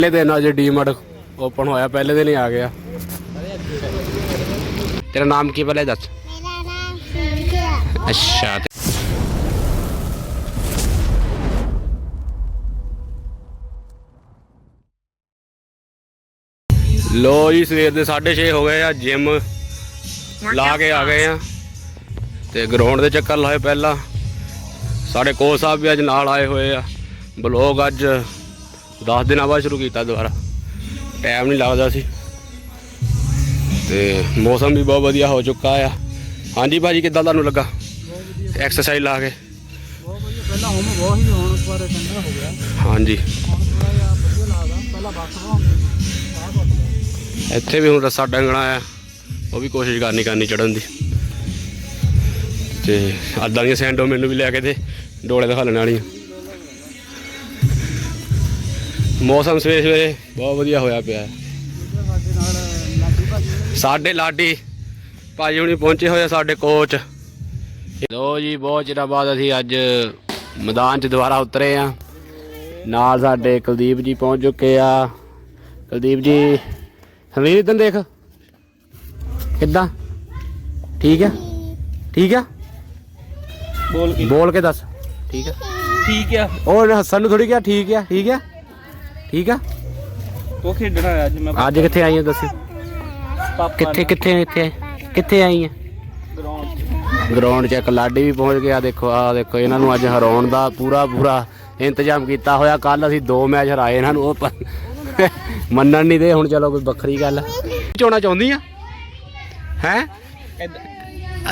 ਪਹਿਲੇ ਦਿਨ ਅੱਜ ਡੀਮਾਰਟ ਓਪਨ ਹੋਇਆ, ਪਹਿਲੇ ਦਿਨ ਹੀ ਆ ਗਿਆ। ਤੇਰਾ ਨਾਮ ਕੀ ਪਹਿਲੇ ਦੱਸ? ਮੇਰਾ ਨਾਮ ਸਿੰਧਿਆ ਅੱਛਾ ਲੋ ਜੀ, ਸਵੇਰ ਦੇ 6:30 ਹੋ ਗਏ ਆ ਜਿਮ ਲਾ ਕੇ ਆ ਗਏ ਆ। ਤੇ ਗਰਾਊਂਡ ਦੇ ਚੱਕਰ ਲਾਏ ਪਹਿਲਾਂ। ਸਾਡੇ ਕੋਚ ਸਾਹਿਬ ਵੀ ਅੱਜ ਨਾਲ ਆਏ ਹੋਏ ਆ। ਬਲੌਗ ਅੱਜ 10 ਦਿਨਾਂ ਬਾਅਦ ਸ਼ੁਰੂ ਕੀਤਾ ਦੁਬਾਰਾ। ਟਾਈਮ ਨਹੀਂ ਲੱਗਦਾ ਸੀ। ਤੇ ਮੌਸਮ ਵੀ ਬਹੁਤ ਵਧੀਆ ਹੋ ਚੁੱਕਾ ਆ। ਹਾਂਜੀ ਭਾਜੀ ਕਿੱਦਾਂ ਤੁਹਾਨੂੰ ਲੱਗਾ? ਐਕਸਰਸਾਈਜ਼ ਲਾ ਕੇ। ਬਹੁਤ ਵਧੀਆ। ਪਹਿਲਾਂ ਹੁਣ ਬਹੁਤ ਹੀ ਹੁਣ ਇਸ ਵਾਰ ਠੰਡਾ ਹੋ ਗਿਆ। ਹਾਂਜੀ। ਇੱਥੇ ਵੀ ਹੁਣ ਰੱਸਾ ਡੰਗਣਾ ਆ। ਉਹ ਵੀ ਕੋਸ਼ਿਸ਼ ਕਰਨੀ ਕਰਨੀ ਚੜਨ ਦੀ। ਤੇ ਅੱਦਾਂ ਦੀਆਂ ਸੈਂਡੋ ਮੈਨੂੰ ਵੀ ਲੈ ਕੇ ਤੇ ਡੋਲੇ ਦਿਖਾਲਣ ਵਾਲੀਆਂ। ਮੌਸਮ ਸਵੇਰੇ ਸਵੇਰੇ ਬਹੁਤ ਵਧੀਆ ਹੋਇਆ ਪਿਆ। ਹੈ। ਸਾਡੇ ਲਾਡੀ ਭਾਜੀ ਹੁਣੀ ਪਹੁੰਚੇ ਹੋਏ ਆ ਸਾਡੇ ਕੋਚ। ਲੋ ਜੀ ਬਹੁਤ ਚਿਰਾਂ ਬਾਅਦ ਅਸੀਂ ਅੱਜ ਮੈਦਾਨ 'ਚ ਦੁਬਾਰਾ ਉਤਰੇ ਆ। ਨਾਲ ਸਾਡੇ ਕੁਲਦੀਪ ਜੀ ਪਹੁੰਚ ਚੁੱਕੇ ਆ। ਕੁਲਦੀਪ ਜੀ ਹਮੀਰ ਇਦਾਂ ਦੇਖ। ਕਿੱਦਾਂ? ਠੀਕ ਆ? ਠੀਕ ਆ? ਬੋਲ ਕੇ ਬੋਲ ਕੇ ਦੱਸ। ਠੀਕ ਆ। ਠੀਕ ਆ ਉਹ ਹੱਸਣ ਨੂੰ ਥੋੜੀ ਕਿਹਾ ਠੀਕ ਆ ਠੀਕ ਆ? ਠੀਕ ਆ? ਉਹ ਖੇਡਣਾ ਹੈ ਅੱਜ ਮੈਂ ਅੱਜ ਕਿੱਥੇ ਆਈ ਆ ਦੱਸੀ? ਪਾਪਾ ਕਿੱਥੇ ਕਿੱਥੇ ਕਿੱਥੇ ਕਿੱਥੇ ਆਈ ਆ ਗਰਾਊਂਡ ਗਰਾਊਂਡ 'ਚ ਇੱਕ ਲਾਡੀ ਵੀ ਪਹੁੰਚ ਗਿਆ ਦੇਖੋ ਆ ਦੇਖੋ ਇਹਨਾਂ ਨੂੰ ਅੱਜ ਹਰਾਉਣ ਦਾ ਪੂਰਾ ਪੂਰਾ ਇੰਤਜ਼ਾਮ ਕੀਤਾ ਹੋਇਆ। ਕੱਲ ਅਸੀਂ ਦੋ ਮੈਚ ਹਰਾਏ ਇਹਨਾਂ ਨੂੰ ਉਹ ਮੰਨਣ ਨਹੀਂ ਦੇ ਹੁਣ ਚਲੋ ਕੋਈ ਵੱਖਰੀ ਗੱਲ ਚੋਣਾ ਚਾਹੁੰਦੀ ਆ ਹੈ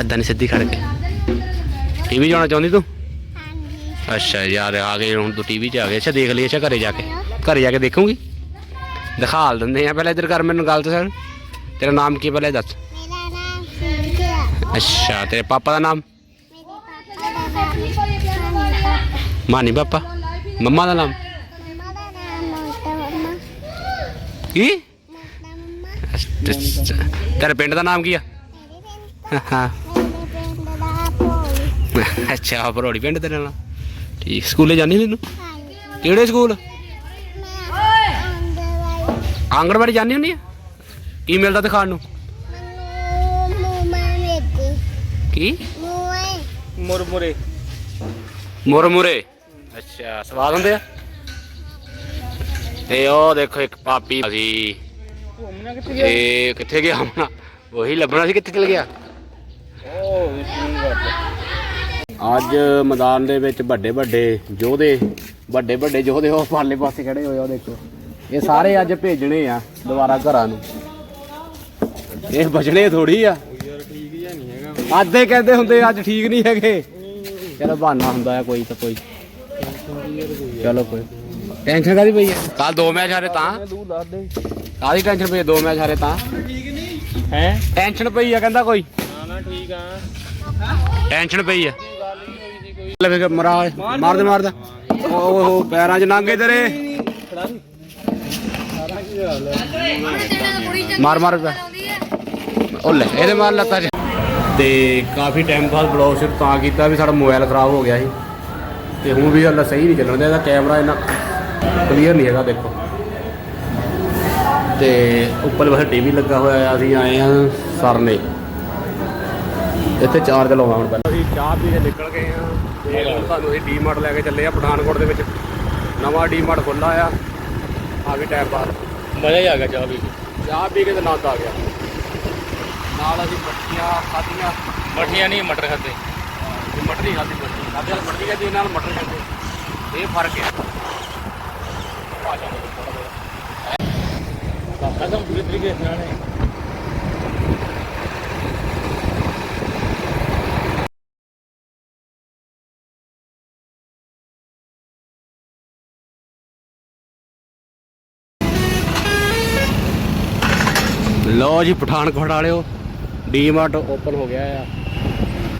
ਅੱਦਾਂ ਨਹੀਂ ਸਿੱਧੀ ਖੜ ਕੇ। ਟੀਵੀ ਜਾਣਾ ਚਾਹੁੰਦੀ ਤੂੰ? ਅੱਛਾ ਯਾਰ ਆ ਗਏ ਹੁਣ ਤੂੰ ਟੀਵੀ 'ਚ ਆ ਗਏ। ਅੱਛਾ ਦੇਖ ਲਈ ਅੱਛਾ ਘਰੇ ਜਾ ਕੇ। ਘਰੇ ਜਾ ਕੇ ਦੇਖੂਗੀ? ਦਿਖਾਲ ਦਿੰਦੇ ਆ ਪਹਿਲਾਂ ਇੱਧਰ ਕਰ ਮੈਨੂੰ ਗੱਲ ਤਾਂ ਸਰ ਤੇਰਾ ਨਾਮ ਕੀ ਪਹਿਲਾਂ ਇਹ ਦੱਸ। ਮੇਰਾ ਨਾਮ ਸਿੰਧਿਆ ਅੱਛਾ ਤੇਰੇ ਪਾਪਾ ਦਾ ਨਾਮ? ਮੇਰੇ ਪਾਪਾ ਦਾ ਨਾਮ ਮੰਮਾ ਮਾਨੀ ਪਾਪਾ? ਮੰਮਾ ਦਾ ਨਾਮ? ਦਾ ਨਾਮ ਮੋਟਾ ਮੰਮਾ। ਕੀ? ਮੋਟਾ ਮੰਮਾ। ਤੇਰੇ ਪਿੰਡ ਦਾ ਨਾਮ ਕੀ ਆ? ਮੇਰੇ ਹਾਂ। ਪਿੰਡ ਮੇਰੇ ਪਿੰਡ ਦਾ ਭੋਲੀ। ਅੱਛਾ ਭਰੋੜੀ ਪਿੰਡ ਤੇਰੇ ਨਾਲ। ਠੀਕ ਸਕੂਲੇ ਜਾਂਦੀ ਨੀ ਤੂੰ? ਹਾਂਜੀ ਕਿਹੜੇ ਸਕੂਲ? ਮੈਂ ਆਂਗਣਵਾੜੀ ਜਾਂਦੀ ਹੁੰਦੀ ਆ? ਕੀ ਮਿਲਦਾ ਤੇ ਖਾਣ ਨੂੰ? ਮੈਨੂੰ ਮੂਮਾ ਵੇਦੀ ਕੀ? ਮੂਏ ਮੁਰਮੁਰੇ। ਮੁਰ ਮੁਰੇ ਅੱਛਾ ਸਵਾਦ ਹੁੰਦੇ ਆ? ਤੇ ਉਹ ਦੇਖੋ ਇੱਕ ਪਾਪੀ ਸੀ ਘੁੰਮਣਾ ਕਿੱਥੇ ਇਹ ਕਿੱਥੇ ਗਿਆ ਆਪਣਾ ਉਹੀ ਲੱਭਣਾ ਸੀ ਕਿੱਥੇ ਚਲ ਗਿਆ ਉਹ ਇਸਨੂੰ ਕਰਦਾ ਅੱਜ ਮੈਦਾਨ ਦੇ ਵਿੱਚ ਵੱਡੇ ਵੱਡੇ ਯੋਧੇ ਵੱਡੇ ਵੱਡੇ ਯੋਧੇ ਉਹ ਪਾਰਲੇ ਪਾਸੇ ਖੜੇ ਹੋਏ ਆ ਉਹ ਦੇਖੋ। ਇਹ ਸਾਰੇ ਅੱਜ ਭੇਜਣੇ ਆ ਦੁਬਾਰਾ ਘਰਾਂ ਨੂੰ। ਇਹ ਬਚਣੇ ਥੋੜੀ ਆ। ਯਾਰ ਠੀਕ ਜਿਹਾ ਨਹੀਂ ਹੈਗਾ ਅੱਜ ਦੇ ਕਹਿੰਦੇ ਹੁੰਦੇ ਅੱਜ ਠੀਕ ਨਹੀਂ ਹੈਗੇ। ਚਲੋ ਬਹਾਨਾ ਹੁੰਦਾ ਆ ਕੋਈ ਤਾਂ ਕੋਈ। ਚਲੋ ਕੋਈ। ਟੈਨਸ਼ਨ ਕਾਦੀ ਪਈ ਹੈ ਕੱਲ ਦੋ ਮੈਚ ਹਾਰੇ ਤਾਂ। ਕਾਦੀ ਟੈਨਸ਼ਨ ਪਈ? ਦੋ ਮੈਚ ਹਾਰੇ ਤਾਂ। ਹੈ? ਟੈਨਸ਼ਨ ਪਈ ਆ ਕਹਿੰਦਾ ਕੋਈ। ਨਾ ਨਾ ਠੀਕ ਆ ਟੈਨਸ਼ਨ ਪਈ ਆ। ਗੱਲ ਨਹੀਂ ਹੋਈ ਸੀ ਓਹੋ ਪੈਰਾਂ 'ਚ ਨਾਂਗੇ ਤੇਰੇ। ਮਾਰ ਮਾਰ। ਪੈ ਇਹਦੇ ਮਾਰ ਲੱਤਾਂ 'ਚ। ਤੇ ਕਾਫੀ ਟਾਈਮ ਬਾਅਦ ਬਲੌਗ ਸ਼ੁਰੂ ਤਾਂ ਕੀਤਾ ਵੀ ਸਾਡਾ ਮੋਬਾਈਲ ਖਰਾਬ ਹੋ ਗਿਆ ਸੀ। ਤੇ ਹੁਣ ਵੀ ਹਲਾ ਸਹੀ ਨਹੀਂ ਚੱਲਣ ਦਾ ਇਹਦਾ ਕੈਮਰਾ ਇੰਨਾ ਕਲੀਅਰ ਨਹੀਂ ਹੈਗਾ, ਦੇਖੋ। ਤੇ ਉੱਪਰ ਵਹ ਟੀਵੀ ਲੱਗਾ ਹੋਇਆ ਆ, ਅਸੀਂ ਆਏ ਆ ਸਰਨੇ। ਇੱਥੇ ਚਾਰਜ ਲਾਉਣਾ ਹੁਣ ਪਹਿਲਾਂ। ਅਸੀਂ ਚਾਹ ਪੀ ਕੇ ਨਿਕਲ ਗਏ ਆ। ਤੇ ਹੁਣ ਤੁਹਾਨੂੰ ਅਸੀਂ ਡੀਮਾਰਟ ਲੈ ਕੇ ਚੱਲੇ ਆ ਪਠਾਨਕੋਟ ਦੇ ਵਿੱਚ। ਨਵਾਂ ਡੀਮਾਰਟ ਖੁੱਲਾ ਆ। ਆ ਵੀ ਟਾਈਮ ਬਾਅਦ ਮਜ਼ਾ ਹੀ ਆ ਗਿਆ ਚਾਹ ਵੀ ਚਾਹ ਪੀ ਕੇ ਤੇ ਆ ਗਿਆ। ਨਾਲ ਅਸੀਂ ਮੱਠੀਆਂ ਖਾਧੀਆਂ। ਮਠੀਆਂ ਨਹੀਂ ਮਟਰ ਖਾਦੇ ਮਟਰੀ ਖਾਧੀ ਮੱਠੀ। ਸਾਡੇ ਨਾਲ ਮੱਠੀ ਨਾਲ ਮਟਰ ਖਾਧੇ। ਇਹ ਫ਼ਰਕ ਹੈ। ਭਾਸ਼ਾ ਦਾ ਥੋੜ੍ਹਾ ਜਿਹਾ। ਪਾਪਾ ਤਾਂ ਪੂਰੇ ਤਰੀਕੇ ਨਾਲ। ਹੈ ਲਓ ਜੀ ਪਠਾਨਕੋਟ ਵਾਲਿਓ ਡੀਮਾਰਟ ਓਪਨ ਹੋ ਗਿਆ ਆ।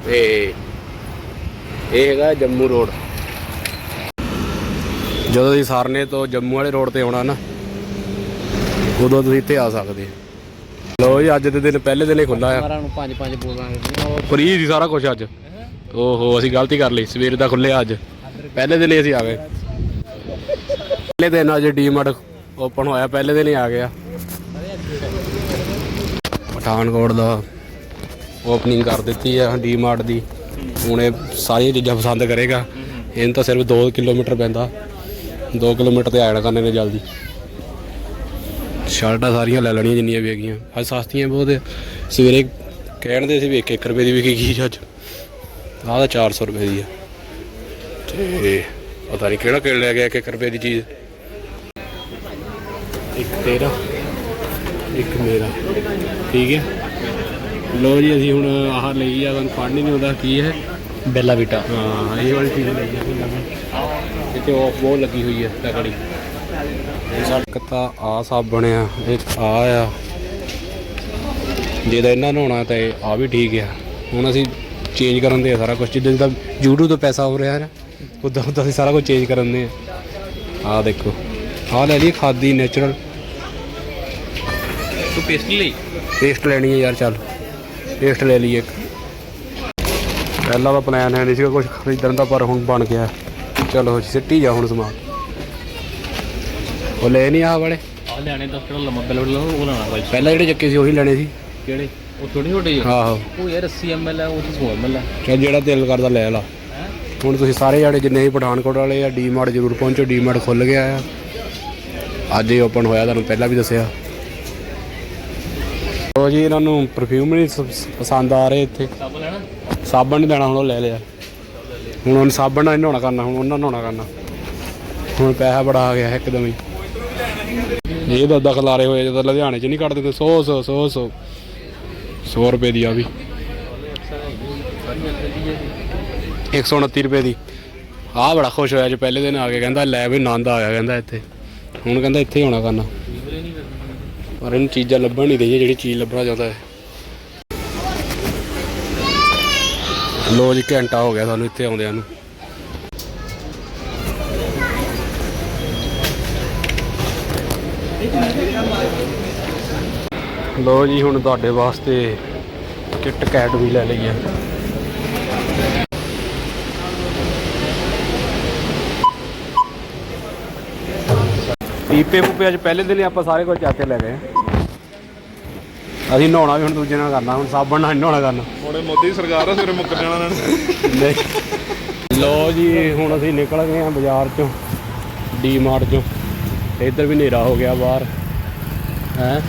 ਤੇ ਇਹ ਹੈਗਾ ਜੰਮੂ ਰੋਡ। ਜਦੋਂ ਤੁਸੀਂ ਸਾਰਨੇ ਤੋਂ ਜੰਮੂ ਵਾਲੇ ਰੋਡ ਤੇ ਆਉਣਾ ਨਾ ਉਦੋਂ ਤੁਸੀਂ ਇੱਥੇ ਆ ਸਕਦੇ ਹੋ। ਲਓ ਜੀ ਅੱਜ ਦੇ ਦਿਨ ਪਹਿਲੇ ਦਿਨ ਹੀ ਖੁੱਲਾ ਆ। ਮਾਰਾਂ ਨੂੰ ਪੰਜ ਪੰਜ ਬੋਲਾਂਗੇ ਫਰੀ ਸੀ ਸਾਰਾ ਕੁਝ ਅੱਜ। ਓਹੋ ਅਸੀਂ ਗਲਤੀ ਕਰ ਲਈ ਸਵੇਰ ਦਾ ਖੁੱਲਿਆ ਅੱਜ। ਪਹਿਲੇ ਦਿਨ ਹੀ ਅਸੀਂ ਆ ਗਏ। ਪਹਿਲੇ ਦਿਨ ਅੱਜ ਡੀਮਾਰਟ ਓਪਨ ਹੋਇਆ ਪਹਿਲੇ ਦਿਨ ਹੀ ਆ ਗਿਆ। ਪਠਾਨਕੋਟ ਦਾ। ਓਪਨਿੰਗ ਕਰ ਦਿੱਤੀ ਆ ਡੀਮਾਰਟ ਦੀ। ਹੁਣ ਇਹ ਸਾਰੀਆਂ ਚੀਜ਼ਾਂ ਪਸੰਦ ਕਰੇਗਾ। ਇਹਨੂੰ ਤਾਂ ਸਿਰਫ 2 ਕਿਲੋਮੀਟਰ ਪੈਂਦਾ। 2 ਕਿਲੋਮੀਟਰ ਤੇ ਆ ਜਾਣਾ ਕਰਨੇ ਨੇ ਜਲਦੀ। ਸ਼ਰਟਾਂ ਸਾਰੀਆਂ ਲੈ ਲੈਣੀਆਂ ਜਿੰਨੀਆਂ ਵੀ ਹੈਗੀਆਂ। ਅੱਜ ਸਸਤੀਆਂ ਬਹੁਤ ਸਵੇਰੇ ਕਹਿਣ ਦੇ ਸੀ ਵੀ 1 ਰੁਪਏ ਦੀ ਵਿਕੀ ਗਈ ਅੱਜ। ਆਹ ਤਾਂ 400 ਰੁਪਏ ਦੀ ਆ। ਤੇ ਪਤਾ ਨਹੀਂ ਕਿਹੜਾ ਕਿਹੜਾ ਲੈ ਗਿਆ 1 ਰੁਪਏ ਦੀ ਚੀਜ਼। ਇੱਕ ਤੇਰਾ। ਇੱਕ ਮੇਰਾ। ਠੀਕ ਹੈ? ਲੋ ਜੀ ਅਸੀਂ ਹੁਣ ਆਹ ਲਈ ਆ ਤੁਹਾਨੂੰ ਪੜ੍ਹਨੀ ਨਹੀਂ ਆਉਂਦਾ ਕੀ ਹੈ? ਬੈਲਾ ਬੀਟਾ। ਹਾਂ ਇਹ ਵਾਲੀ ਚੀਜ਼ ਲਈ ਆ ਇੱਥੇ ਆਫ ਬਹੁਤ ਲੱਗੀ ਹੋਈ ਹੈ ਤਕੜੀ। ਸਾਡਾ ਤਾਂ ਆ ਸਾਬਣ ਆ ਇੱਕ ਆ ਆ। ਜੇ ਤਾਂ ਇਹਨਾਂ ਨਹਾਉਣਾ ਤਾਂ ਆ ਵੀ ਠੀਕ ਆ। ਹੁਣ ਅਸੀਂ ਚੇਂਜ ਕਰਨ ਦੇ ਆ ਸਾਰਾ ਕੁਝ ਜਿੱਦਾਂ ਜਿੱਦਾਂ YouTube ਤੋਂ ਪੈਸਾ ਹੋ ਰਿਹਾ ਨਾ ਉਦਾਂ ਉਦਾਂ ਅਸੀਂ ਸਾਰਾ ਕੁਝ ਚੇਂਜ ਕਰਨ ਦੇ ਆ। ਦੇਖੋ। ਆਹ ਲੈ ਲਈ ਖਾਦੀ ਨੇਚਰਲ ਤੂੰ ਪੇਸਟਰੀ ਲਈ? ਪੇਸਟ ਲੈਣੀ ਹੈ ਯਾਰ ਚੱਲ। ਪੇਸਟ ਲੈ ਲਈ ਇੱਕ। ਪਹਿਲਾਂ ਤਾਂ ਪਲਾਨ ਹੈ ਨਹੀਂ ਸੀਗਾ ਕੁਝ ਖਰੀਦਣ ਦਾ ਪਰ ਹੁਣ ਬਣ ਗਿਆ। ਚਲੋ ਸਿੱਟੀ ਜਾ ਹੁਣ ਸਮਾਨ। ਉਹ ਲੈ ਨਹੀਂ ਆ ਵਾਲੇ। ਆ ਲੈਣੇ ਤਾਂ ਕਿਹੜਾ ਲੰਮਾ ਬੈਲਾ ਬੈਲਾ ਉਹ ਲੈਣਾ ਬਾਈ। ਪਹਿਲਾਂ ਜਿਹੜੇ ਚੱਕੇ ਸੀ ਉਹੀ ਲੈਣੇ ਸੀ। ਕਿਹੜੇ? ਉਹ ਥੋੜੀ ਛੋਟੇ ਆ ਆਹੋ। ਉਹ ਯਾਰ 80 ml ਹੈ ਉਹ 100 ml ਹੈ ਚੱਲ ਜਿਹੜਾ ਦਿਲ ਕਰਦਾ ਲੈ ਲਾ? ਹੁਣ ਤੁਸੀਂ ਸਾਰੇ ਜਾਣੇ ਜਿੰਨੇ ਵੀ ਪਠਾਨਕੋਟ ਵਾਲੇ ਆ ਡੀਮਾਰਟ ਜ਼ਰੂਰ ਪਹੁੰਚੋ ਡੀਮਾਰਟ ਖੁੱਲ ਗਿਆ ਆ। ਅੱਜ ਹੀ ਓਪਨ ਹੋਇਆ ਤੁਹਾਨੂੰ ਪਹਿਲਾਂ ਵੀ ਦੱਸਿਆ। ਉਹ ਜੀ, ਇਹਨਾਂ ਨੂੰ ਪਰਫਿਊਮ ਨਹੀਂ ਸ- ਪਸੰਦ ਆ ਰਹੇ ਇੱਥੇ। ਸਭ ਲੈਣਾ ਸਾਬਣ ਨਹੀਂ ਲੈਣਾ ਹੁਣ ਉਹ ਲੈ ਲਿਆ। ਹੁਣ ਉਹਨ ਸਾਬਣ ਨਾਲ ਨਹੀਂ ਨਹਾਉਣਾ ਕਰਨਾ, ਹੁਣ ਉਹਨਾਂ ਨਹਾਉਣਾ ਕਰਨਾ। ਹੁਣ ਪੈਸਾ ਬੜਾ ਆ ਗਿਆ ਇੱਕਦਮ ਹੀ। ਇਹ ਤਾਂ ਦਖਲ ਹੋਏ ਜਦੋਂ ਲੁਧਿਆਣੇ ਚ ਨਹੀਂ ਕੱਢ ਦਿੰਦੇ 100 100 100 100 100 ਰੁਪਏ ਦੀ ਆ ਵੀ। 129 ਰੁਪਏ ਦੀ। ਆ ਬੜਾ ਖੁਸ਼ ਹੋਇਆ ਜੋ, ਪਹਿਲੇ ਦਿਨ ਆ ਕੇ ਕਹਿੰਦਾ, ਲੈ ਵੀ ਆਨੰਦ ਆ ਗਿਆ ਕਹਿੰਦਾ ਇੱਥੇ। ਹੁਣ ਕਹਿੰਦਾ ਇੱਥੇ ਹੀ ਹੋਣਾ ਕਰਨਾ। ਪਰ ਇਹਨੂੰ ਚੀਜ਼ਾਂ ਲੱਭਣ ਨਹੀਂ ਰਹੀਆਂ ਜਿਹੜੀ ਚੀਜ਼ ਲੱਭਣਾ ਚਾਹੁੰਦਾ ਹੈ। ਲੋ ਜੀ, ਘੰਟਾ ਹੋ ਗਿਆ ਸਾਨੂੰ ਇੱਥੇ ਆਉਂਦਿਆਂ ਨੂੰ। ਲੋ ਜੀ, ਹੁਣ ਤੁਹਾਡੇ ਵਾਸਤੇ ਕਿਟ ਕੈਟ ਵੀ ਲੈ ਲਈ ਹੈ ਪੀਪੇ ਪੂਪੇ ਅੱਜ ਪਹਿਲੇ ਦਿਨ ਹੀ ਆਪਾਂ ਸਾਰੇ ਕੁਝ ਚੱਕ ਕੇ ਲੈ ਗਏ। ਅਸੀਂ ਨਹਾਉਣਾ ਵੀ ਹੁਣ ਦੂਜੇ ਨਾਲ ਕਰਨਾ ਹੁਣ ਸਾਬਣ ਨਾਲ ਨਹੀਂ ਨਹਾਉਣਾ ਕਰਨਾ। ਹੁਣੇ ਮੋਦੀ ਸਰਕਾਰ ਆ ਸਵੇਰੇ ਮੁੱਕ ਜਾਣਾ ਇਹਨਾਂ ਨੇ। ਨਹੀਂ। ਲੋ ਜੀ ਹੁਣ ਅਸੀਂ ਨਿਕਲ ਗਏ ਹਾਂ ਬਾਜ਼ਾਰ ਚੋਂ ਡੀ ਮਾਰਟ ਚੋਂ। ਇੱਧਰ ਵੀ ਹਨੇਰਾ ਹੋ ਗਿਆ ਬਾਹਰ। ਹੈ?